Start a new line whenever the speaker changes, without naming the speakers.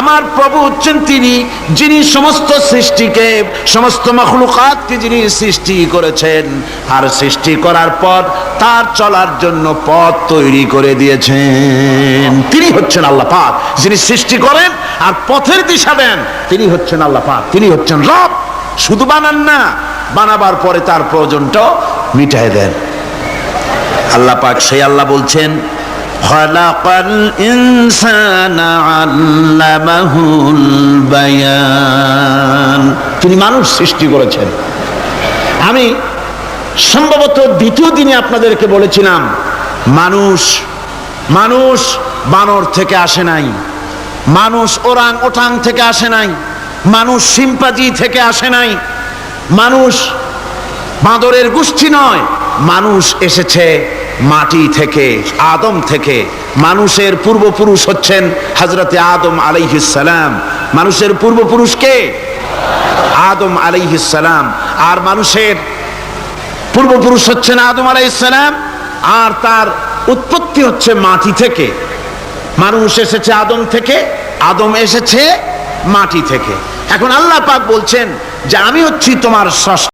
আমার প্রভু হচ্ছেন তিনি, যিনি সমস্ত সৃষ্টিকে, সমস্ত মখলুকাতকে যিনি সৃষ্টি করেছেন, আর সৃষ্টি করার পর তার চলার জন্য পথ তৈরি করে দিয়েছেন। তিনি হচ্ছেন আল্লাহ পাক, যিনি সৃষ্টি করেন আর পথের দিশা দেন, তিনি হচ্ছেন আল্লাহ পাক, তিনি হচ্ছেন রব। শুধু বানান না, বানাবার পরে তার প্রয়োজনটাও মিটাই দেন। আল্লাহ পাক সেই আল্লাহ বলছেন
خلق الإنسان علمه البيان
তিনি মানুষ সৃষ্টি করেছেন আমি সম্ভবত দ্বিতীয় দিনে আপনাদেরকে বলেছিলাম মানুষ মানুষ বানর থেকে আসে নাই মানুষ ওরাং ওটাং থেকে আসে নাই মানুষ সিম্পাজি থেকে আসে নাই মানুষ বাঁদরের গোষ্ঠী নয় মানুষ এসেছে মাটি থেকে, আদম থেকে। মানুষের পূর্বপুরুষ হচ্ছেন হজরতে আদম আলাইহিসালাম মানুষের পূর্বপুরুষকে আদম আলাইহিসালাম আর মানুষের পূর্বপুরুষ হচ্ছেন আদম আলাইহিসালাম আর তার উৎপত্তি হচ্ছে মাটি থেকে। মানুষ এসেছে আদম থেকে, আদম এসেছে মাটি থেকে। এখন আল্লাহ পাক বলছেন যে আমি হচ্ছি তোমার স্রষ্টা